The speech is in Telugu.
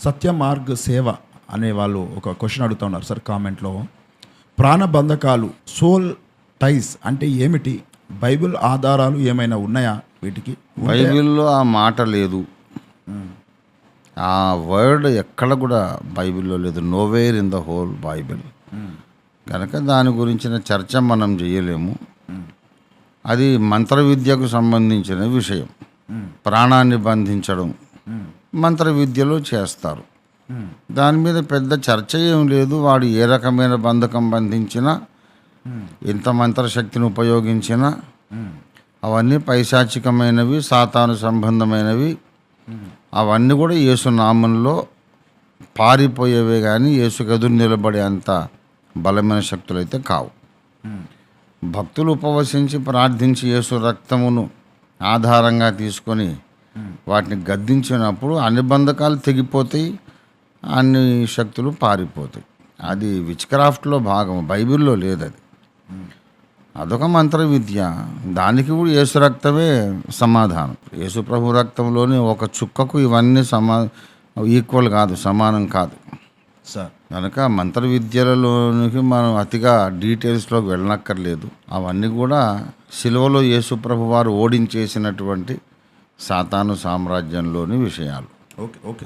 సత్యమార్గ్ సేవ అనే వాళ్ళు ఒక క్వశ్చన్ అడుగుతా ఉన్నారు సార్ కామెంట్లో ప్రాణబంధకాలు సోల్ టైస్ అంటే ఏమిటి? బైబిల్ ఆధారాలు ఏమైనా ఉన్నాయా వీటికి? బైబిల్లో ఆ మాట లేదు. ఆ వర్డ్ ఎక్కడ కూడా బైబిల్లో లేదు. Nowhere in the whole Bible కనుక దాని గురించిన చర్చ మనం చేయలేము. అది మంత్ర విద్యకు సంబంధించిన విషయం. ప్రాణాన్ని బంధించడం. మంత్ర విద్యలో చేస్తారు. దాని మీద పెద్ద చర్చ ఏం లేదు. వాడు ఏ రకమైన బంధకం బంధించినా ఎంత మంత్రశక్తిని ఉపయోగించినా అవన్నీ పైశాచికమైనవి సాతాను సంబంధమైనవి. అవన్నీ కూడా యేసు నామంలో పారిపోయేవే కానీ యేసు ఎదురు నిలబడే అంత బలమైన శక్తులు అయితే కావు. భక్తులు ఉపవసించి ప్రార్థించి యేసు రక్తమును ఆధారంగా తీసుకొని వాటిని గద్దించినప్పుడు అన్ని బంధకాలు తెగిపోతాయి అన్ని శక్తులు పారిపోతాయి. అది విచ్ క్రాఫ్ట్లో భాగం బైబిల్లో లేదు అది అదొక మంత్ర విద్య దానికి కూడా యేసు రక్తమే సమాధానం. యేసు ప్రభు రక్తంలోని ఒక చుక్కకు ఇవన్నీ సమా ఈక్వల్ కాదు సమానం కాదు. సార్. కనుక మంత్ర విద్యలలోనికి మనం అతిగా డీటెయిల్స్లోకి వెళ్ళనక్కర్లేదు. అవన్నీ కూడా సిలువలో యేసు ప్రభు వారు ఓడించేసినటువంటి సాతాను సామ్రాజ్యంలోని విషయాలు. Okay okay